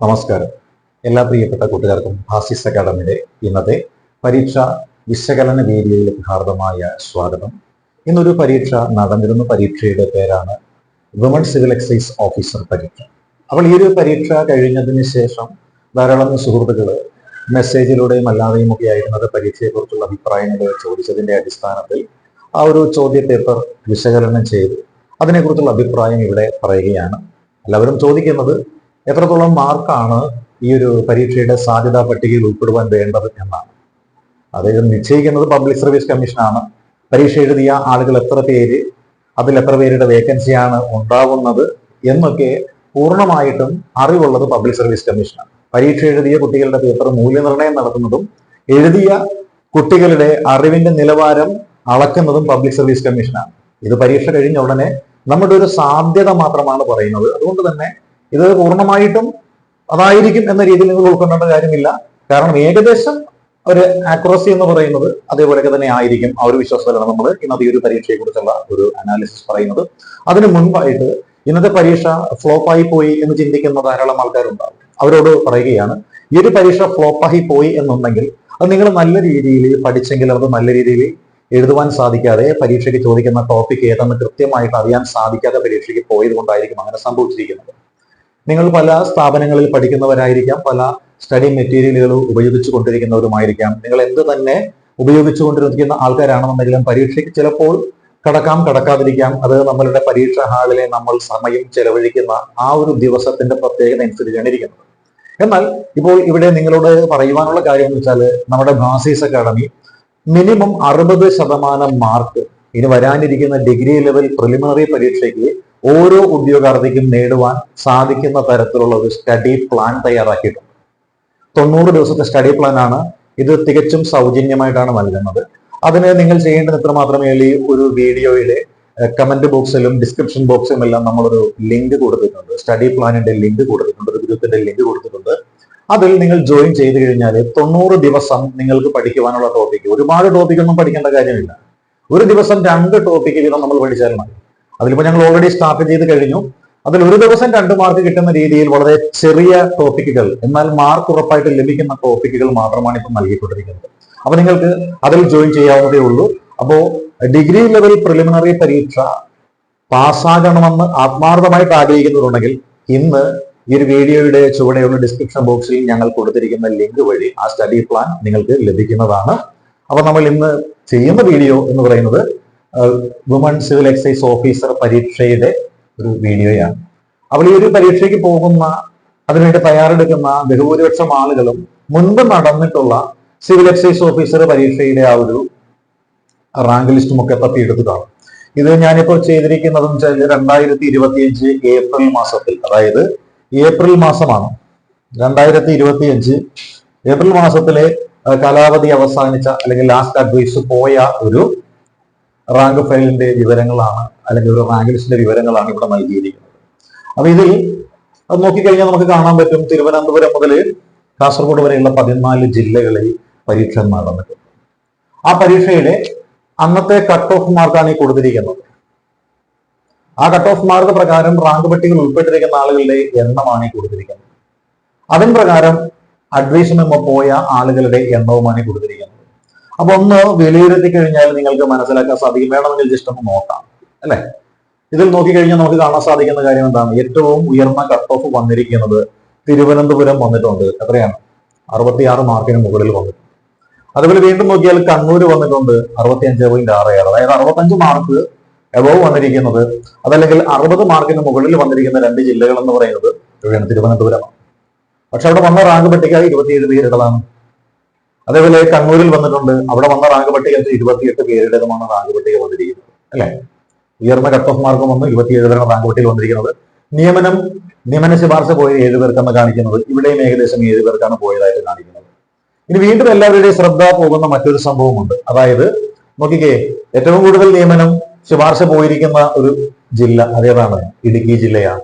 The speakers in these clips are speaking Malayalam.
നമസ്കാരം. എല്ലാ പ്രിയപ്പെട്ട കൂട്ടുകാർക്കും ഹാസിസ് അക്കാദമിയുടെ ഇന്നത്തെ പരീക്ഷ വിശകലന വീഡിയോയിലേക്ക് ഹാർദമായ സ്വാഗതം. ഇന്നൊരു പരീക്ഷ നടന്നിരുന്ന. പരീക്ഷയുടെ പേരാണ് വിമൺ സിവിൽ എക്സൈസ് ഓഫീസർ പരീക്ഷ. അപ്പോൾ ഈ ഒരു പരീക്ഷ കഴിഞ്ഞതിന് ശേഷം ധാരാളം സുഹൃത്തുക്കൾ മെസ്സേജിലൂടെയും അല്ലാതെയും ഒക്കെ ആയിരുന്നത് പരീക്ഷയെക്കുറിച്ചുള്ള അഭിപ്രായങ്ങൾ ചോദിച്ചതിന്റെ അടിസ്ഥാനത്തിൽ ആ ഒരു ചോദ്യ പേപ്പർ വിശകലനം ചെയ്ത്. അതിനെക്കുറിച്ചുള്ള അഭിപ്രായം ഇവിടെ പറയുകയാണ്. എല്ലാവരും ചോദിക്കുന്നത് എത്രത്തോളം മാർക്കാണ് ഈ ഒരു പരീക്ഷയുടെ സാധ്യതാ പട്ടികയിൽ ഉൾപ്പെടുവാൻ വേണ്ടത് എന്നാണ്. അത് നിശ്ചയിക്കുന്നത് പബ്ലിക് സർവീസ് കമ്മീഷനാണ് പരീക്ഷ എഴുതിയ ആളുകൾ എത്ര പേര് അതിൽ എത്ര പേരുടെ വേക്കൻസിയാണ് ഉണ്ടാവുന്നത് എന്നൊക്കെ പൂർണമായിട്ടും അറിവുള്ളത് പബ്ലിക് സർവീസ് കമ്മീഷനാണ് പരീക്ഷ എഴുതിയ കുട്ടികളുടെ പേപ്പർ മൂല്യനിർണയം നടത്തുന്നതും എഴുതിയ കുട്ടികളുടെ അറിവിന്റെ നിലവാരം അളക്കുന്നതും പബ്ലിക് സർവീസ് കമ്മീഷനാണ് ഇത് പരീക്ഷ കഴിഞ്ഞ ഉടനെ നമ്മുടെ ഒരു സാധ്യത മാത്രമാണ് പറയുന്നത്. അതുകൊണ്ട് തന്നെ ഇത് പൂർണമായിട്ടും അതായിരിക്കും എന്ന രീതിയിൽ നിങ്ങൾ ഉൾക്കൊണ്ടേണ്ട കാര്യമില്ല. കാരണം ഏകദേശം ഒരു ആക്യുറസി എന്ന് പറയുന്നത് അതേപോലെയൊക്കെ തന്നെ ആയിരിക്കും. ആ ഒരു വിശ്വാസത്തിലാണ് നമ്മൾ ഇന്നത്തെ ഒരു പരീക്ഷയെ കുറിച്ചുള്ള ഒരു അനാലിസിസ് പറയുന്നത്. അതിനു മുൻപായിട്ട് ഇന്നത്തെ പരീക്ഷ ഫ്ലോപ്പായി പോയി എന്ന് ചിന്തിക്കുന്ന ധാരാളം ആൾക്കാരുണ്ടാവും. അവരോട് പറയുകയാണ് ഈ ഒരു പരീക്ഷ ഫ്ലോപ്പായി പോയി എന്നുണ്ടെങ്കിൽ അത് നിങ്ങൾ നല്ല രീതിയിൽ പഠിച്ചെങ്കിൽ അത് നല്ല രീതിയിൽ എഴുതുവാൻ സാധിക്കാതെ പരീക്ഷയ്ക്ക് ചോദിക്കുന്ന ടോപ്പിക് ഏതെന്ന് കൃത്യമായിട്ട് അറിയാൻ സാധിക്കാതെ പരീക്ഷയ്ക്ക് പോയത് കൊണ്ടായിരിക്കും അങ്ങനെ സംഭവിച്ചിരിക്കുന്നത്. നിങ്ങൾ പല സ്ഥാപനങ്ങളിൽ പഠിക്കുന്നവരായിരിക്കാം പല സ്റ്റഡി മെറ്റീരിയലുകൾ ഉപയോഗിച്ചു കൊണ്ടിരിക്കുന്നവരുമായിരിക്കാം നിങ്ങൾ എന്ത് തന്നെ ഉപയോഗിച്ചു കൊണ്ടിരിക്കുന്ന ആൾക്കാരാണെന്നുണ്ടെങ്കിലും പരീക്ഷയ്ക്ക് ചിലപ്പോൾ കടക്കാം കടക്കാതിരിക്കാം. അത് നമ്മളുടെ പരീക്ഷാ ഹാളിലെ നമ്മൾ സമയം ചെലവഴിക്കുന്ന ആ ഒരു ദിവസത്തിന്റെ പ്രത്യേകത അനുസരിച്ചാണ് ഇരിക്കുന്നത്. എന്നാൽ ഇപ്പോൾ ഇവിടെ നിങ്ങളോട് പറയുവാനുള്ള കാര്യം എന്ന് വെച്ചാൽ നമ്മുടെ ഭാസീസ് അക്കാഡമി മിനിമം അറുപത് ശതമാനം മാർക്ക് ഇനി വരാനിരിക്കുന്ന ഡിഗ്രി ലെവൽ പ്രിലിമിനറി പരീക്ഷയ്ക്ക് ഓരോ ഉദ്യോഗാർത്ഥിക്കും നേടുവാൻ സാധിക്കുന്ന തരത്തിലുള്ള ഒരു സ്റ്റഡി പ്ലാൻ തയ്യാറാക്കിയിട്ടുണ്ട്. തൊണ്ണൂറ് ദിവസത്തെ സ്റ്റഡി പ്ലാൻ ആണ്. ഇത് തികച്ചും സൗജന്യമായിട്ടാണ് നൽകുന്നത്. അതിന് നിങ്ങൾ ചെയ്യേണ്ടത് ഇത്ര മാത്രമേ ഈ ഒരു വീഡിയോയിലെ കമന്റ് ബോക്സിലും ഡിസ്ക്രിപ്ഷൻ ബോക്സിലും എല്ലാം നമ്മളൊരു ലിങ്ക് കൊടുത്തിട്ടുണ്ട്. സ്റ്റഡി പ്ലാനിന്റെ ലിങ്ക് കൊടുത്തിട്ടുണ്ട്. ഒരു ഗ്രൂപ്പിന്റെ ലിങ്ക് കൊടുത്തിട്ടുണ്ട്. അതിൽ നിങ്ങൾ ജോയിൻ ചെയ്ത് കഴിഞ്ഞാൽ തൊണ്ണൂറ് ദിവസം നിങ്ങൾക്ക് പഠിക്കുവാനുള്ള ടോപ്പിക്ക് ഒരുപാട് ടോപ്പിക്കൊന്നും പഠിക്കേണ്ട കാര്യമില്ല. ഒരു ദിവസം രണ്ട് ടോപ്പിക്ക് വീതം നമ്മൾ പഠിച്ചാൽ മതി. അതിലിപ്പോൾ ഞങ്ങൾ ഓൾറെഡി സ്റ്റാർട്ട് ചെയ്ത് കഴിഞ്ഞു. അതിൽ ഒരു ദിവസം രണ്ട് മാർക്ക് കിട്ടുന്ന രീതിയിൽ വളരെ ചെറിയ ടോപ്പിക്കുകൾ എന്നാൽ മാർക്ക് ഉറപ്പായിട്ട് ലഭിക്കുന്ന ടോപ്പിക്കുകൾ മാത്രമാണ് ഇപ്പം നൽകിക്കൊണ്ടിരിക്കുന്നത്. അപ്പൊ നിങ്ങൾക്ക് അതിൽ ജോയിൻ ചെയ്യാവുന്നതേ ഉള്ളൂ. അപ്പോൾ ഡിഗ്രി ലെവൽ പ്രിലിമിനറി പരീക്ഷ പാസ്സാകണമെന്ന് ആത്മാർത്ഥമായിട്ട് ആഗ്രഹിക്കുന്നുണ്ടെങ്കിൽ ഇന്ന് ഈ ഒരു വീഡിയോയുടെ ചുവടെയുള്ള ഡിസ്ക്രിപ്ഷൻ ബോക്സിൽ ഞങ്ങൾ കൊടുത്തിരിക്കുന്ന ലിങ്ക് വഴി ആ സ്റ്റഡി പ്ലാൻ നിങ്ങൾക്ക് ലഭിക്കുന്നതാണ്. അപ്പൊ നമ്മൾ ഇന്ന് ചെയ്യുന്ന വീഡിയോ എന്ന് പറയുന്നത് വുമൺ സിവിൽ എക്സൈസ് ഓഫീസർ പരീക്ഷയുടെ ഒരു വീഡിയോയാണ്. അവൾ ഈ ഒരു പരീക്ഷയ്ക്ക് പോകുന്ന അതിനുവേണ്ടി തയ്യാറെടുക്കുന്ന ബഹുഭൂരിപക്ഷം ആളുകളും മുൻപ് നടന്നിട്ടുള്ള സിവിൽ എക്സൈസ് ഓഫീസർ പരീക്ഷയുടെ ആ ഒരു റാങ്ക് ലിസ്റ്റും ഒക്കെ തപ്പിയെടുത്ത് കാണും ഇത് ഞാനിപ്പോൾ ചെയ്തിരിക്കുന്നത് വെച്ചാൽ രണ്ടായിരത്തി ഇരുപത്തിയഞ്ച് ഏപ്രിൽ മാസത്തിൽ അതായത് ഏപ്രിൽ മാസമാണ്. രണ്ടായിരത്തി ഇരുപത്തിയഞ്ച് ഏപ്രിൽ മാസത്തിലെ കാലാവധി അവസാനിച്ച അല്ലെങ്കിൽ ലാസ്റ്റ് അഡ്വൈസ് പോയ ഒരു റാങ്ക് ഫയലിന്റെ വിവരങ്ങളാണ് അല്ലെങ്കിൽ ഒരു റാങ്ക് ലിസ്റ്റിന്റെ വിവരങ്ങളാണ് ഇവിടെ നൽകിയിരിക്കുന്നത്. അപ്പൊ ഇതിൽ അത് നോക്കിക്കഴിഞ്ഞാൽ നമുക്ക് കാണാൻ പറ്റും തിരുവനന്തപുരം മുതൽ കാസർഗോഡ് വരെയുള്ള പതിനാല് ജില്ലകളിൽ പരീക്ഷ നടന്നിട്ടുണ്ട്. ആ പരീക്ഷയിലെ അന്നത്തെ കട്ട് ഓഫ് മാർക്കാണ് ഈ കൊടുത്തിരിക്കുന്നത്. ആ കട്ട് ഓഫ് മാർക്ക് പ്രകാരം റാങ്ക് പട്ടികയിൽ ഉൾപ്പെട്ടിരിക്കുന്ന ആളുകളുടെ എണ്ണമാണ് ഈ കൊടുത്തിരിക്കുന്നത്. അതിൻ പ്രകാരം അഡ്വൈസ് മെമ്മോ പോയ ആളുകളുടെ എണ്ണവുമാണ് കൊടുത്തിരിക്കുന്നത്. അപ്പൊ ഒന്ന് വിലയിരുത്തി കഴിഞ്ഞാൽ നിങ്ങൾക്ക് മനസ്സിലാക്കാൻ സാധിക്കും. വേണമെങ്കിൽ ജസ്റ്റ് ഒന്ന് നോക്കാം അല്ലെ? ഇതിൽ നോക്കിക്കഴിഞ്ഞാൽ നമുക്ക് കാണാൻ സാധിക്കുന്ന കാര്യം എന്താണ്? ഏറ്റവും ഉയർന്ന കട്ട് ഓഫ് വന്നിരിക്കുന്നത് തിരുവനന്തപുരം വന്നിട്ടുണ്ട്. എത്രയാണ്? അറുപത്തിയാറ് മാർക്കിന് മുകളിൽ വന്നിട്ടുണ്ട്. അതുപോലെ വീണ്ടും നോക്കിയാൽ കണ്ണൂർ വന്നിട്ടുണ്ട്. അറുപത്തി അഞ്ച് പോയിന്റ് ആറ് ഏഴ്. അതായത് അറുപത്തഞ്ച് മാർക്ക് എബോവ് വന്നിരിക്കുന്നത്. അതല്ലെങ്കിൽ അറുപത് മാർക്കിന് മുകളിൽ വന്നിരിക്കുന്ന രണ്ട് ജില്ലകൾ എന്ന് പറയുന്നത് തിരുവനന്തപുരമാണ്. പക്ഷെ അവിടെ വന്ന റാങ്ക് പട്ടിക ഇരുപത്തിയേഴ് പേരുകളാണ് അതേപോലെ കണ്ണൂരിൽ വന്നിട്ടുണ്ട്. അവിടെ വന്ന റാങ്ക് പട്ടിക ഇരുപത്തിയെട്ട് പേരുടേതുമാണ് റാങ്ക് പട്ടിക വന്നിരിക്കുന്നത്. അല്ലെ? ഉയർന്ന കട്ട് ഓഫ് മാർക്കും വന്ന്. ഇരുപത്തിയേഴ് പേരാണ് റാങ്ക് പട്ടികയിൽ വന്നിരിക്കുന്നത്. നിയമനം നിയമന ശുപാർശ പോയ ഏഴ് പേർക്കാണ് കാണിക്കുന്നത്. ഇവിടെയും ഏകദേശം ഏഴ് പേർക്കാണ് പോയതായിട്ട് കാണിക്കുന്നത്. ഇനി വീണ്ടും എല്ലാവരുടെയും ശ്രദ്ധ പോകുന്ന മറ്റൊരു സംഭവമുണ്ട്. അതായത് നോക്കിക്കേ ഏറ്റവും കൂടുതൽ നിയമനം ശുപാർശ പോയിരിക്കുന്ന ഒരു ജില്ല അതേതാണ്? ഇടുക്കി ജില്ലയാണ്.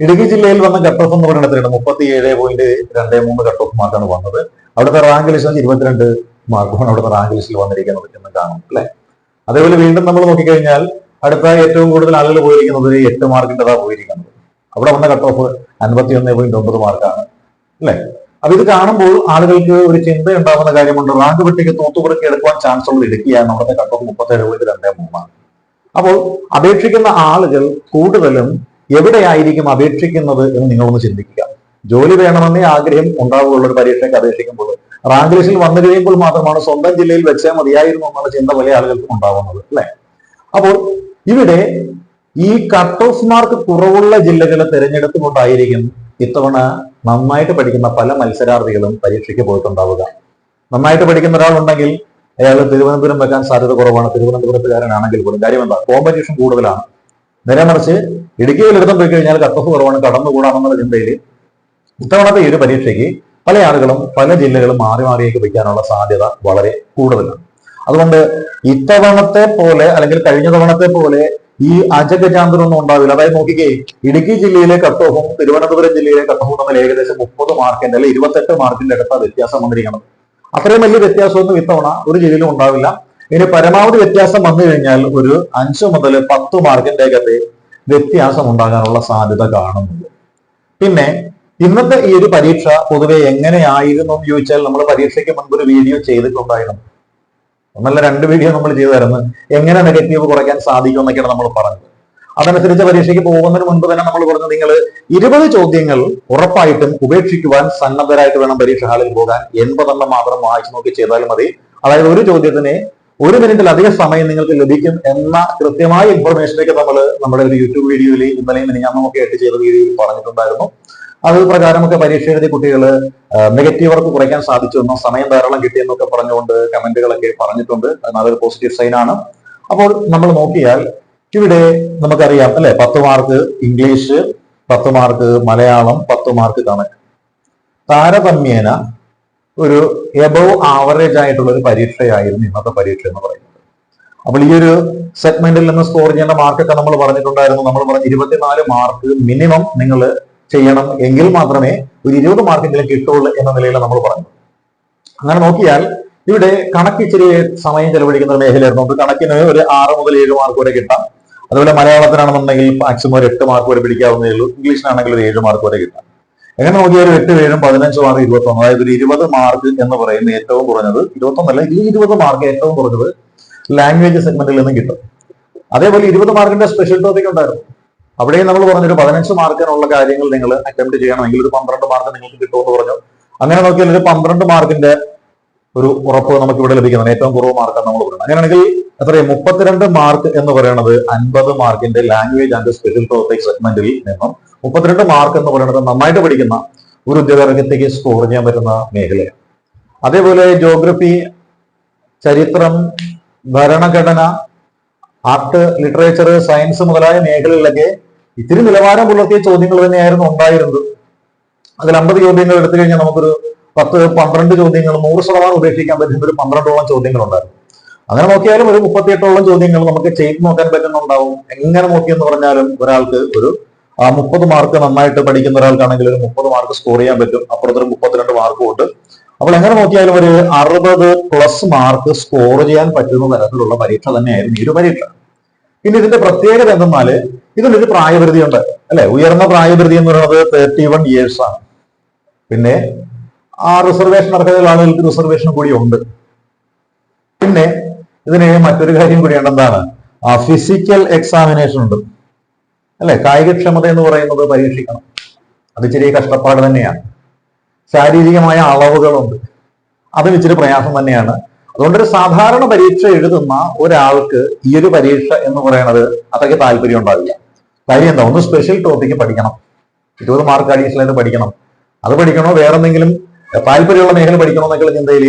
ഇടുക്കി ജില്ലയിൽ വന്ന കട്ട് ഓഫ് എന്ന് പറയുന്നത് മുപ്പത്തി ഏഴ് പോയിന്റ് രണ്ട് മൂന്ന് കട്ട് ഓഫ് മാർക്കാണ് വന്നത്. അവിടുത്തെ റാങ്ക് ലിസ്റ്റ് ഇരുപത്തിരണ്ട് മാർക്കുമാണ് അവിടുത്തെ റാങ്ക് ലിസ്റ്റിൽ വന്നിരിക്കുന്നത് എന്ന് കാണും അല്ലെ? അതേപോലെ വീണ്ടും നമ്മൾ നോക്കിക്കഴിഞ്ഞാൽ അടുത്ത ഏറ്റവും കൂടുതൽ ആളുകൾ പോയിരിക്കുന്നത് എട്ട് മാർക്കിന്റെതാ പോയിരിക്കുന്നത്. അവിടെ വന്ന കട്ട് ഓഫ് അൻപത്തി ഒന്ന് പോയിന്റ് ഒമ്പത് മാർക്കാണ് അല്ലെ? അപ്പൊ ഇത് കാണുമ്പോൾ ആളുകൾക്ക് ഒരു ചിന്ത ഉണ്ടാകുന്ന കാര്യമുണ്ട്. റാങ്ക് പട്ടിക തൂത്തുപുറക്കി എടുക്കുവാൻ ചാൻസ് ഉള്ളത് ഇടുക്കിയാണ് അവിടുത്തെ കട്ട് ഓഫ് മുപ്പത്തേഴ് പോയിന്റ് രണ്ടേ മൂന്നാണ് അപ്പോൾ അപേക്ഷിക്കുന്ന ആളുകൾ കൂടുതലും എവിടെയായിരിക്കും അപേക്ഷിക്കുന്നത് എന്ന് നിങ്ങളൊന്ന് ചിന്തിക്കുക. ജോലി വേണമെന്നേ ആഗ്രഹം ഉണ്ടാവുകയുള്ള ഒരു പരീക്ഷയ്ക്ക് അപേക്ഷിക്കുമ്പോൾ. റാങ്ക് ലിസ്റ്റിൽ വന്നു കഴിയുമ്പോൾ മാത്രമാണ് സ്വന്തം ജില്ലയിൽ വെച്ചാൽ മതിയായിരുന്നു എന്നുള്ള ചിന്ത പല ആളുകൾക്കും ഉണ്ടാവുന്നത് അല്ലെ? അപ്പോൾ ഇവിടെ ഈ കട്ട് ഓഫ് മാർക്ക് കുറവുള്ള ജില്ലകളെ തിരഞ്ഞെടുത്തുകൊണ്ടായിരിക്കും ഇത്തവണ നന്നായിട്ട് പഠിക്കുന്ന പല മത്സരാർത്ഥികളും പരീക്ഷയ്ക്ക് പോയിട്ടുണ്ടാവുക. നന്നായിട്ട് പഠിക്കുന്ന ഒരാളുണ്ടെങ്കിൽ അയാൾ തിരുവനന്തപുരം വെക്കാൻ സാധ്യത കുറവാണ്. തിരുവനന്തപുരത്തുകാരനാണെങ്കിൽ പോലും കാര്യം എന്താ? കോമ്പറ്റീഷൻ കൂടുതലാണ്. നേരെ മറിച്ച് ഇടുക്കിയിൽ എടുത്തും പോയി കഴിഞ്ഞാൽ കട്ട് ഓഫ് കുറവാണ്. കടന്നുകൂടാണെന്നുള്ള ചിന്തയിൽ ഇത്തവണത്തെ ഈ ഒരു പരീക്ഷയ്ക്ക് പല ആളുകളും പല ജില്ലകളും മാറി മാറിയേക്ക് വയ്ക്കാനുള്ള സാധ്യത വളരെ കൂടുതലാണ്. അതുകൊണ്ട് ഇത്തവണത്തെ പോലെ അല്ലെങ്കിൽ കഴിഞ്ഞ തവണത്തെ പോലെ ഈ അജഗജാന്തരമൊന്നും ഉണ്ടാവില്ല. അതായത് നോക്കിക്കേ ഇടുക്കി ജില്ലയിലെ കട്ട് ഓഫും തിരുവനന്തപുരം ജില്ലയിലെ കട്ട് ഓഫും തമ്മിൽ ഏകദേശം മുപ്പത് മാർക്കിന്റെ അല്ലെങ്കിൽ ഇരുപത്തെട്ട് മാർക്കിന്റെ അടുത്ത വ്യത്യാസം വന്നിരിക്കണം. അത്രയും വലിയ വ്യത്യാസമൊന്നും ഇത്തവണ ഒരു ജില്ലയിലും ഉണ്ടാവില്ല. ഇനി പരമാവധി വ്യത്യാസം വന്നു കഴിഞ്ഞാൽ ഒരു അഞ്ച് മുതൽ പത്ത് മാർക്കിന്റെ അകത്തെ വ്യത്യാസം ഉണ്ടാകാനുള്ള സാധ്യത കാണുന്നുണ്ട്. പിന്നെ ഇന്നത്തെ ഈ ഒരു പരീക്ഷ പൊതുവെ എങ്ങനെയായിരുന്നു എന്ന് ചോദിച്ചാൽ നമ്മൾ പരീക്ഷയ്ക്ക് മുൻപ് ഒരു വീഡിയോ ചെയ്തിട്ടുണ്ടായിരുന്നു. ഒന്നല്ല രണ്ട് വീഡിയോ നമ്മൾ ചെയ്തായിരുന്നു. എങ്ങനെ നെഗറ്റീവ് കുറയ്ക്കാൻ സാധിക്കും എന്നൊക്കെയാണ് നമ്മൾ പറഞ്ഞത്. അതനുസരിച്ച് പരീക്ഷയ്ക്ക് പോകുന്നതിന് മുൻപ് തന്നെ നമ്മൾ പറഞ്ഞു നിങ്ങൾ ഇരുപത് ചോദ്യങ്ങൾ ഉറപ്പായിട്ടും ഉപേക്ഷിക്കുവാൻ സന്നദ്ധരായിട്ട് വേണം പരീക്ഷ ഹാളിൽ പോകാൻ. എൺപതെണ്ണം മാത്രം വായിച്ചു നോക്കി ചെയ്താൽ മതി. അതായത് ഒരു ചോദ്യത്തിന് ഒരു മിനിറ്റിലധികം സമയം നിങ്ങൾക്ക് ലഭിക്കും എന്ന കൃത്യമായ ഇൻഫർമേഷനൊക്കെ നമ്മൾ നമ്മുടെ ഒരു യൂട്യൂബ് വീഡിയോയിൽ ഇന്നലെയും മിനിഞ്ഞാന്നൊക്കെ ആയിട്ട് ചെയ്ത വീഡിയോയിൽ പറഞ്ഞിട്ടുണ്ടായിരുന്നു. അത് പ്രകാരമൊക്കെ പരീക്ഷ എഴുതിയ കുട്ടികൾ നെഗറ്റീവ് വർക്ക് കുറയ്ക്കാൻ സാധിച്ചു എന്നോ സമയം ധാരാളം കിട്ടിയെന്നൊക്കെ പറഞ്ഞുകൊണ്ട് കമന്റുകളൊക്കെ പറഞ്ഞിട്ടുണ്ട്. നല്ലൊരു പോസിറ്റീവ് സൈൻ ആണ്. അപ്പോൾ നമ്മൾ നോക്കിയാൽ ഇവിടെ നമുക്കറിയാം അല്ലെ? പത്ത് മാർക്ക് ഇംഗ്ലീഷ് പത്ത് മാർക്ക് മലയാളം പത്ത് മാർക്ക് കണക്ക്. താരതമ്യേന ഒരു എബവ് ആവറേജ് ആയിട്ടുള്ള ഒരു പരീക്ഷയായിരുന്നു ഇന്നത്തെ പരീക്ഷ എന്ന് പറയുന്നത്. അപ്പോൾ ഈ ഒരു സെഗ്മെന്റിൽ നിന്ന് സ്കോർ ചെയ്യേണ്ട മാർക്കൊക്കെ നമ്മൾ പറഞ്ഞിട്ടുണ്ടായിരുന്നു. നമ്മൾ പറഞ്ഞ ഇരുപത്തിനാല് മാർക്ക് മിനിമം നിങ്ങൾ ചെയ്യണം എങ്കിൽ മാത്രമേ ഒരു ഇരുപത് മാർക്കെങ്കിലും കിട്ടുള്ളൂ എന്ന നിലയിൽ നമ്മൾ പറഞ്ഞു. അങ്ങനെ നോക്കിയാൽ ഇവിടെ കണക്ക് ഇച്ചിരി സമയം ചെലവഴിക്കുന്ന ഒരു മേഖലയായിരുന്നു. നമുക്ക് കണക്കിന് ഒരു ആറ് മുതൽ ഏഴ് മാർക്ക് വരെ കിട്ടാം. അതുപോലെ മലയാളത്തിനാണെന്നുണ്ടെങ്കിൽ മാക്സിമം ഒരു എട്ട് മാർക്ക് വരെ പിടിക്കാവുന്നേ ഉള്ളൂ. ഇംഗ്ലീഷിനാണെങ്കിൽ ഒരു ഏഴ് മാർക്ക് വരെ കിട്ടാം. എങ്ങനെ നോക്കിയാൽ ഒരു എട്ട് ഏഴും പതിനഞ്ച് മാർക്ക് ഇരുപത്തൊന്ന്. അതായത് ഒരു ഇരുപത് മാർക്ക് എന്ന് പറയുന്ന ഏറ്റവും കുറഞ്ഞത് ഇരുപത്തൊന്നല്ല ഈ ഇരുപത് മാർക്ക് ഏറ്റവും കുറഞ്ഞത് ലാംഗ്വേജ് സെഗ്മെന്റിൽ നിന്നും കിട്ടും. അതേപോലെ ഇരുപത് മാർക്കിന്റെ സ്പെഷ്യൽ ടോപ്പിക് ഉണ്ടായിരുന്നു. അവിടെയും നമ്മൾ പറഞ്ഞൊരു പതിനഞ്ച് മാർക്കിനുള്ള കാര്യങ്ങൾ നിങ്ങൾ അറ്റംപ്റ്റ് ചെയ്യണമെങ്കിൽ ഒരു പന്ത്രണ്ട് മാർക്ക് നിങ്ങൾക്ക് കിട്ടുമെന്ന് പറഞ്ഞു. അങ്ങനെ നോക്കിയാൽ ഒരു പന്ത്രണ്ട് മാർക്കിന്റെ ഒരു ഉറപ്പ് നമുക്ക് ഇവിടെ ലഭിക്കുന്നതാണ് ഏറ്റവും കുറവ് മാർക്ക് നമ്മൾ പറയുന്നത്. അങ്ങനെയാണെങ്കിൽ എത്രയും? മുപ്പത്തിരണ്ട് മാർക്ക് എന്ന് പറയുന്നത് അൻപത് മാർക്കിന്റെ ലാംഗ്വേജ് ആൻഡ് സ്പെഷ്യൽ ടോപ്പിക് സെഗ്മെന്റിൽ നിന്നും മുപ്പത്തിരണ്ട് മാർക്ക് എന്ന് പറയുന്നത് നന്നായിട്ട് പഠിക്കുന്ന ഒരു ഉദ്യോഗാർത്ഥിക്ക് സ്കോർ ചെയ്യാൻ പറ്റുന്ന മേഖലയാണ്. അതേപോലെ ജോഗ്രഫി ചരിത്രം ഭരണഘടന ആർട്ട് ലിറ്ററേച്ചർ സയൻസ് മുതലായ മേഖലകളിലൊക്കെ ഇത്തിരി നിലവാരം പുലർത്തിയ ചോദ്യങ്ങൾ തന്നെയായിരുന്നു ഉണ്ടായിരുന്നത്. അതിൽ അമ്പത് ചോദ്യങ്ങൾ എടുത്തു കഴിഞ്ഞാൽ നമുക്കൊരു പത്ത് പന്ത്രണ്ട് ചോദ്യങ്ങൾ നൂറ് ശതമാനം ഉപേക്ഷിക്കാൻ പറ്റുന്ന ഒരു പന്ത്രണ്ടോളം ചോദ്യങ്ങൾ ഉണ്ടായിരുന്നു. അങ്ങനെ നോക്കിയാലും ഒരു മുപ്പത്തിയെട്ടോളം ചോദ്യങ്ങൾ നമുക്ക് ചെയ്ത് നോക്കാൻ പറ്റുന്നുണ്ടാവും. എങ്ങനെ നോക്കിയെന്ന് പറഞ്ഞാലും ഒരാൾക്ക് ഒരു മുപ്പത് മാർക്ക് നന്നായിട്ട് പഠിക്കുന്ന ഒരാൾക്കാണെങ്കിൽ ഒരു മുപ്പത് മാർക്ക് സ്കോർ ചെയ്യാൻ പറ്റും. അപ്പുറത്തൊരു മുപ്പത്തിരണ്ട് മാർക്ക് ഉണ്ട്. അപ്പോൾ എങ്ങനെ നോക്കിയാലും ഒരു അറുപത് പ്ലസ് മാർക്ക് സ്കോർ ചെയ്യാൻ പറ്റുന്ന തരത്തിലുള്ള പരീക്ഷ തന്നെയായിരുന്നു ഈ ഒരു പരീക്ഷ. പിന്നെ ഇതിന്റെ പ്രത്യേകത എന്തെന്നാൽ ഇതിനൊരു പ്രായപരിധി ഉണ്ട് അല്ലെ? ഉയർന്ന പ്രായപരിധി എന്ന് പറയുന്നത് തേർട്ടി വൺ ഇയേഴ്സ് ആണ്. പിന്നെ ആ റിസർവേഷൻ അർഹതയുള്ള ആളുകൾക്ക് റിസർവേഷൻ കൂടി ഉണ്ട്. പിന്നെ ഇതിന് മറ്റൊരു കാര്യം കൂടി എന്താണ്? ആ ഫിസിക്കൽ എക്സാമിനേഷൻ ഉണ്ട്. അല്ലെ? കായികക്ഷമത എന്ന് പറയുന്നത് പരീക്ഷിക്കണം. അത് ചെറിയ കഷ്ടപ്പാട് തന്നെയാണ്. ശാരീരികമായ അളവുകളുണ്ട്. അതും ഇച്ചിരി പ്രയാസം തന്നെയാണ്. അതുകൊണ്ട് ഒരു സാധാരണ പരീക്ഷ എഴുതുന്ന ഒരാൾക്ക് ഈ ഒരു പരീക്ഷ എന്ന് പറയുന്നത് അത്രയ്ക്ക് താല്പര്യം ഉണ്ടാവില്ല. കാര്യം എന്താ? ഒന്ന് സ്പെഷ്യൽ ടോപ്പിക്ക് പഠിക്കണം. ഇരുപത് മാർക്ക് അഡീഷണൽ പഠിക്കണം. അത് പഠിക്കണോ? വേറെ എന്തെങ്കിലും താല്പര്യമുള്ള മേഖല പഠിക്കണോ എന്നൊക്കെ ചിന്തയിൽ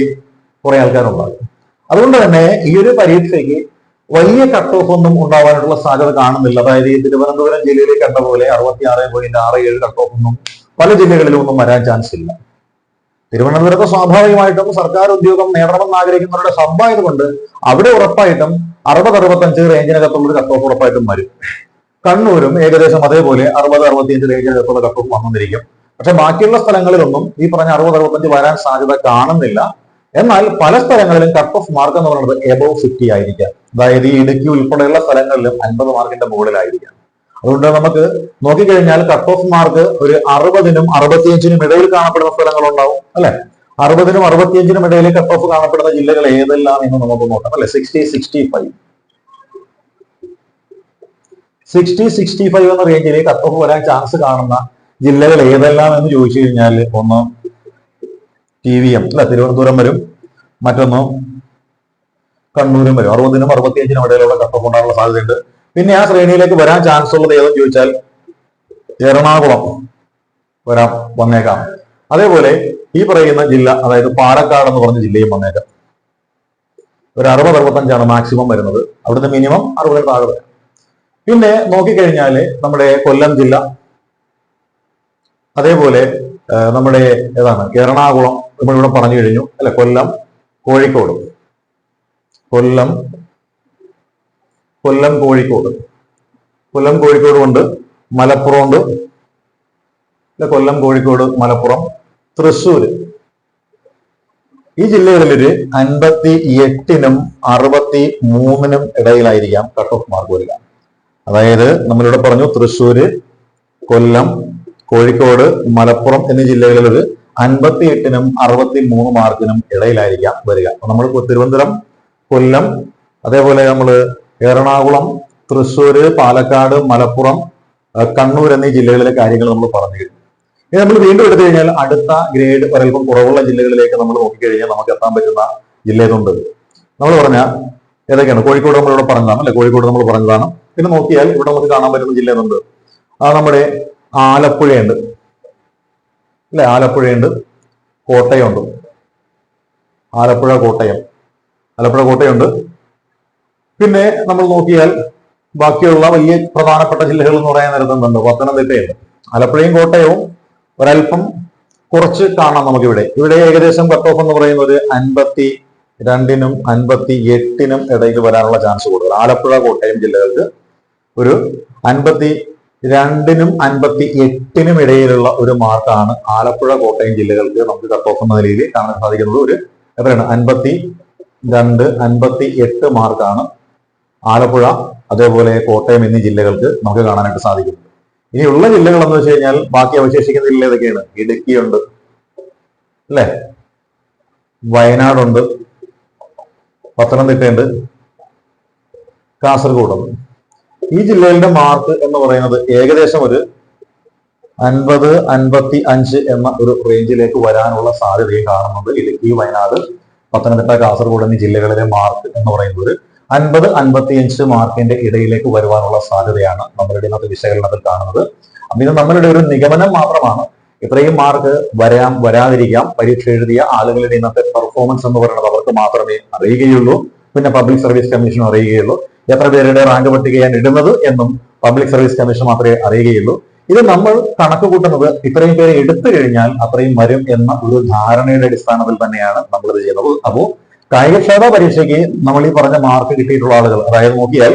കുറെ ആൾക്കാരുണ്ടാകും. അതുകൊണ്ട് തന്നെ ഈ ഒരു പരീക്ഷയ്ക്ക് വലിയ കട്ട് ഓഫ് ഒന്നും ഉണ്ടാവാനുള്ള സാധ്യത കാണുന്നില്ല. അതായത് തിരുവനന്തപുരം ജില്ലയിലെ കണ്ട പോലെ അറുപത്തി ആറ് പോയിന്റ് ആറ് ഏഴ് കട്ട് ഓഫ് ഒന്നും പല ജില്ലകളിലും ഒന്നും വരാൻ ചാൻസ് ഇല്ല. തിരുവനന്തപുരത്ത് സ്വാഭാവികമായിട്ടും സർക്കാർ ഉദ്യോഗം നേടണമെന്ന് ആഗ്രഹിക്കുന്നവരുടെ ഹബ്ബായതുകൊണ്ട് അവിടെ ഉറപ്പായിട്ടും അറുപത് അറുപത്തഞ്ച് റേഞ്ചിനകത്തുള്ള ഒരു കട്ട് ഓഫ് ഉറപ്പായിട്ടും വരും. കണ്ണൂരും ഏകദേശം അതേപോലെ അറുപത് അറുപത്തിയഞ്ച് റേഞ്ചിനകത്തുള്ള കട്ട് കപ്പും വന്നിരിക്കും. പക്ഷെ ബാക്കിയുള്ള സ്ഥലങ്ങളിലൊന്നും ഈ പറഞ്ഞ അറുപത് അറുപത്തഞ്ച് വരാൻ സാധ്യത കാണുന്നില്ല. എന്നാൽ പല സ്ഥലങ്ങളിലും കട്ട് ഓഫ് മാർക്ക് എന്ന് പറയുന്നത് എബോവ് ഫിഫ്റ്റി ആയിരിക്കാം. അതായത് ഈ ഇടുക്കി ഉൾപ്പെടെയുള്ള സ്ഥലങ്ങളിലും അൻപത് മാർക്കിന്റെ മുകളിലായിരിക്കാം. അതുകൊണ്ട് നമുക്ക് നോക്കിക്കഴിഞ്ഞാൽ കട്ട് ഓഫ് മാർക്ക് ഒരു അറുപതിനും അറുപത്തിയഞ്ചിനും ഇടയിൽ കാണപ്പെടുന്ന സ്ഥലങ്ങളുണ്ടാവും അല്ലെ? അറുപതിനും അറുപത്തിയഞ്ചിനും ഇടയിൽ കട്ട് ഓഫ് കാണപ്പെടുന്ന ജില്ലകൾ ഏതെല്ലാം എന്ന് നമുക്ക് നോക്കാം അല്ലെ? Sixty sixty five sixty sixty five എന്ന റേഞ്ചിൽ കട്ട് വരാൻ ചാൻസ് കാണുന്ന ജില്ലകൾ ഏതെല്ലാം എന്ന് ചോദിച്ചു കഴിഞ്ഞാൽ ഒന്ന് ടി വി എം അല്ല തിരുവനന്തപുരം വരും. മറ്റൊന്ന് കണ്ണൂരും വരും. അറുപതിനും അറുപത്തിയഞ്ചിനും ഇടയിലുള്ള കട്ട് ഓഫ് ഉണ്ടാകാനുള്ള സാധ്യതയുണ്ട്. പിന്നെ ആ ശ്രേണിയിലേക്ക് വരാൻ ചാൻസ് ഉള്ളത് ഏതെന്ന് ചോദിച്ചാൽ എറണാകുളം വരാം വന്നേക്കാം. അതേപോലെ ഈ പറയുന്ന ജില്ല അതായത് പാലക്കാട് എന്ന് പറഞ്ഞ ജില്ലയും വന്നേക്കാം. ഒരു അറുപത് അറുപത്തഞ്ചാണ് മാക്സിമം വരുന്നത്. അവിടുത്തെ മിനിമം അറുപതിന് താഴെ വരാം. പിന്നെ നോക്കിക്കഴിഞ്ഞാൽ നമ്മുടെ കൊല്ലം ജില്ല. അതേപോലെ നമ്മുടെ ഏതാണ് എറണാകുളം നമ്മളിവിടെ പറഞ്ഞു കഴിഞ്ഞു. അല്ലെ കൊല്ലം കോഴിക്കോട്. കൊല്ലം കൊല്ലം കോഴിക്കോട്. കൊല്ലം കോഴിക്കോട് ഉണ്ട് മലപ്പുറം ഉണ്ട് കൊല്ലം കോഴിക്കോട് മലപ്പുറം തൃശ്ശൂർ ഈ ജില്ലകളിൽ അൻപത്തി എട്ടിനും അറുപത്തി മൂന്നിനും ഇടയിലായിരിക്കാം കട്ട് ഓഫ് മാർക്ക് വരിക അതായത് നമ്മളിവിടെ പറഞ്ഞു തൃശ്ശൂര് കൊല്ലം കോഴിക്കോട് മലപ്പുറം എന്നീ ജില്ലകളിൽ ഒരു അൻപത്തി എട്ടിനും അറുപത്തി മൂന്ന് മാർക്കിനും ഇടയിലായിരിക്കാം വരിക. അപ്പൊ നമ്മൾ തിരുവനന്തപുരം കൊല്ലം അതേപോലെ നമ്മൾ എറണാകുളം തൃശ്ശൂര് പാലക്കാട് മലപ്പുറം കണ്ണൂർ എന്നീ ജില്ലകളിലെ കാര്യങ്ങൾ നമ്മൾ പറഞ്ഞു കഴിഞ്ഞു. ഇനി നമ്മൾ വീണ്ടും എടുത്തു കഴിഞ്ഞാൽ അടുത്ത ഗ്രേഡ് ഒരൽപ്പം കുറവുള്ള ജില്ലകളിലേക്ക് നമ്മൾ നോക്കിക്കഴിഞ്ഞാൽ നമുക്ക് എത്താൻ പറ്റുന്ന ജില്ല ഏതുണ്ട്? നമ്മൾ പറഞ്ഞ ഏതൊക്കെയാണ്? കോഴിക്കോട് നമ്മളിവിടെ പറഞ്ഞതാണ് അല്ലെ? കോഴിക്കോട് നമ്മൾ പറഞ്ഞതാണ്. പിന്നെ നോക്കിയാൽ ഇവിടെ നമുക്ക് കാണാൻ പറ്റുന്ന ജില്ല എന്നുണ്ട് ആ നമ്മുടെ ആലപ്പുഴയുണ്ട്. അല്ലെ? ആലപ്പുഴയുണ്ട്. കോട്ടയമുണ്ട്. ആലപ്പുഴ കോട്ടയം. ആലപ്പുഴ കോട്ടയുണ്ട് പിന്നെ നമ്മൾ നോക്കിയാൽ ബാക്കിയുള്ള വലിയ പ്രധാനപ്പെട്ട ജില്ലകൾ എന്ന് പറയാൻ നേരത്തുന്നുണ്ട് പത്തനംതിട്ടയുണ്ട്. ആലപ്പുഴയും കോട്ടയവും ഒരല്പം കുറച്ച് കാണാം നമുക്കിവിടെ. ഇവിടെ ഏകദേശം കട്ട് ഓഫ് എന്ന് പറയുന്ന ഒരു അൻപത്തി രണ്ടിനും അൻപത്തി എട്ടിനും ഇടയിൽ വരാനുള്ള ചാൻസ് കൂടുതൽ. ആലപ്പുഴ കോട്ടയം ജില്ലകൾക്ക് ഒരു അൻപത്തി രണ്ടിനും അൻപത്തി എട്ടിനും ഇടയിലുള്ള ഒരു മാർക്കാണ് ആലപ്പുഴ കോട്ടയം ജില്ലകൾക്ക് നമുക്ക് കട്ട് ഓഫ് എന്ന നിലയിൽ കാണാൻ സാധിക്കുന്നത്. ഒരു എത്രയാണ്? അൻപത്തി രണ്ട് അൻപത്തി എട്ട് മാർക്കാണ് ആലപ്പുഴ അതേപോലെ കോട്ടയം എന്നീ ജില്ലകൾക്ക് നമുക്ക് കാണാനായിട്ട് സാധിക്കുന്നത്. ഇനിയുള്ള ജില്ലകൾ എന്ന് വെച്ച് കഴിഞ്ഞാൽ ബാക്കി അവശേഷിക്കുന്ന ജില്ല ഏതൊക്കെയാണ്? ഇടുക്കിയുണ്ട് അല്ലേ? വയനാടുണ്ട് പത്തനംതിട്ടയുണ്ട് കാസർഗോഡുണ്ട് ഈ ജില്ലയിലെ മാർക്ക് എന്ന് പറയുന്നത് ഏകദേശം ഒരു അൻപത് അൻപത്തി അഞ്ച് എന്ന ഒരു റേഞ്ചിലേക്ക് വരാനുള്ള സാധ്യതയും കാണുന്നുണ്ട്. ഇടുക്കി വയനാട് പത്തനംതിട്ട കാസർഗോഡ് എന്നീ ജില്ലകളിലെ മാർക്ക് എന്ന് പറയുന്നത് ഒരു അൻപത് അൻപത്തിയഞ്ച് മാർക്കിന്റെ ഇടയിലേക്ക് വരുവാനുള്ള സാധ്യതയാണ് നമ്മളുടെ ഇന്നത്തെ വിശകലനത്തിൽ കാണുന്നത്. അപ്പൊ ഇത് നമ്മളുടെ ഒരു നിഗമനം മാത്രമാണ്. ഇത്രയും മാർക്ക് വരാം വരാതിരിക്കാം. പരീക്ഷ എഴുതിയ ആളുകളുടെ ഇന്നത്തെ പെർഫോമൻസ് എന്ന് പറയുന്നത് അവർക്ക് മാത്രമേ അറിയുകയുള്ളൂ. പിന്നെ പബ്ലിക് സർവീസ് കമ്മീഷൻ അറിയുകയുള്ളൂ. എത്ര പേരുടെ റാങ്ക് പട്ടികയാണ് ഇടുന്നത് എന്നും പബ്ലിക് സർവീസ് കമ്മീഷൻ മാത്രമേ അറിയുകയുള്ളൂ. ഇത് നമ്മൾ കണക്ക് കൂട്ടുന്നത് ഇത്രയും പേരെ എടുത്തു കഴിഞ്ഞാൽ അത്രയും വരും എന്ന ഒരു ധാരണയുടെ അടിസ്ഥാനത്തിൽ തന്നെയാണ് നമ്മൾ ഇത് ചെയ്യുന്നത്. അപ്പോ കായികക്ഷേമ പരീക്ഷയ്ക്ക് നമ്മൾ ഈ പറഞ്ഞ മാർക്ക് കിട്ടിയിട്ടുള്ള ആളുകൾ അതായത് നോക്കിയാൽ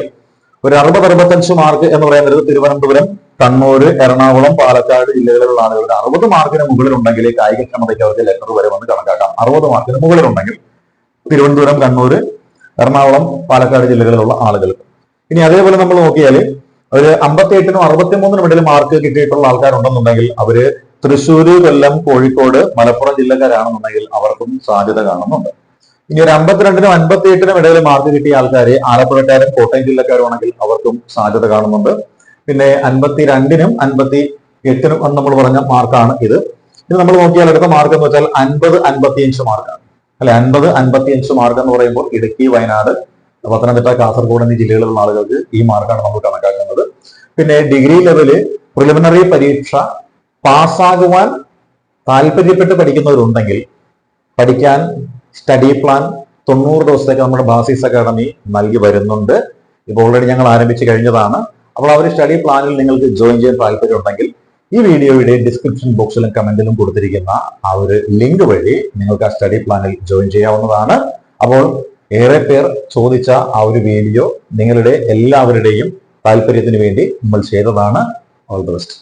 ഒരു അറുപത് അറുപത്തഞ്ച് മാർക്ക് എന്ന് പറയുന്നത് തിരുവനന്തപുരം കണ്ണൂര് എറണാകുളം പാലക്കാട് ജില്ലകളിലുള്ള ആളുകളുടെ അറുപത് മാർക്കിന് മുകളിലുണ്ടെങ്കിൽ കായികക്ഷമതയ്ക്ക് അവർക്ക് ലെറ്റർ വരുമെന്ന് കണക്കാക്കാം. അറുപത് മാർക്കിന് മുകളിലുണ്ടെങ്കിൽ തിരുവനന്തപുരം കണ്ണൂര് എറണാകുളം പാലക്കാട് ജില്ലകളിലുള്ള ആളുകൾക്ക് ഇനി അതേപോലെ നമ്മൾ നോക്കിയാൽ ഒരു അമ്പത്തി എട്ടിനും അറുപത്തി മൂന്നിനും ഇടയിൽ മാർക്ക് കിട്ടിയിട്ടുള്ള ആൾക്കാരുണ്ടെന്നുണ്ടെങ്കിൽ അവർ തൃശ്ശൂര് കൊല്ലം കോഴിക്കോട് മലപ്പുറം ജില്ലക്കാരാണെന്നുണ്ടെങ്കിൽ അവർക്കും സാധ്യത കാണുന്നുണ്ട്. ഇനി ഒരു അമ്പത്തിരണ്ടിനും അൻപത്തി എട്ടിനും ഇടയിൽ മാർക്ക് കിട്ടിയ ആൾക്കാര് ആലപ്പുഴക്കാരും കോട്ടയം ജില്ലക്കാരുമാണെങ്കിൽ അവർക്കും സാധ്യത കാണുന്നുണ്ട്. പിന്നെ അൻപത്തി രണ്ടിനും അൻപത്തി എട്ടിനും നമ്മൾ പറഞ്ഞ മാർക്കാണ് ഇത്. ഇനി നമ്മൾ നോക്കിയാൽ എടുത്ത മാർക്ക് എന്ന് വെച്ചാൽ അൻപത് അൻപത്തിയഞ്ച് മാർക്കാണ് അല്ലെ അൻപത് അൻപത്തി അഞ്ച് മാർക്ക് എന്ന് പറയുമ്പോൾ ഇടുക്കി വയനാട് പത്തനംതിട്ട കാസർഗോഡ് എന്നീ ജില്ലകളിലുള്ള ആളുകൾക്ക് ഈ മാർക്കാണ് നമ്മൾ കണക്കാക്കുന്നത്. പിന്നെ ഡിഗ്രി ലെവൽ പ്രിലിമിനറി പരീക്ഷ പാസ്സാകുവാൻ താല്പര്യപ്പെട്ട് പഠിക്കുന്നവരുണ്ടെങ്കിൽ പഠിക്കാൻ സ്റ്റഡി പ്ലാൻ തൊണ്ണൂറ് ദിവസത്തേക്ക് നമ്മുടെ ബാസിസ് അക്കാദമി നൽകി വരുന്നുണ്ട്. ഇപ്പോൾ ഓൾറെഡി ഞങ്ങൾ ആരംഭിച്ചു കഴിഞ്ഞതാണ്. അപ്പോൾ ആ ഒരു സ്റ്റഡി പ്ലാനിൽ നിങ്ങൾക്ക് ജോയിൻ ചെയ്യാൻ താല്പര്യമുണ്ടെങ്കിൽ ഈ വീഡിയോയുടെ ഡിസ്ക്രിപ്ഷൻ ബോക്സിലും കമന്റിലും കൊടുത്തിരിക്കുന്ന ആ ഒരു ലിങ്ക് വഴി നിങ്ങൾക്ക് ആ സ്റ്റഡി പ്ലാനിൽ ജോയിൻ ചെയ്യാവുന്നതാണ്. അപ്പോൾ ഏറെ പേർ ചോദിച്ച ആ ഒരു വീഡിയോ നിങ്ങളുടെ എല്ലാവരുടെയും താല്പര്യത്തിന് വേണ്ടി നമ്മൾ ചെയ്തതാണ്. All the best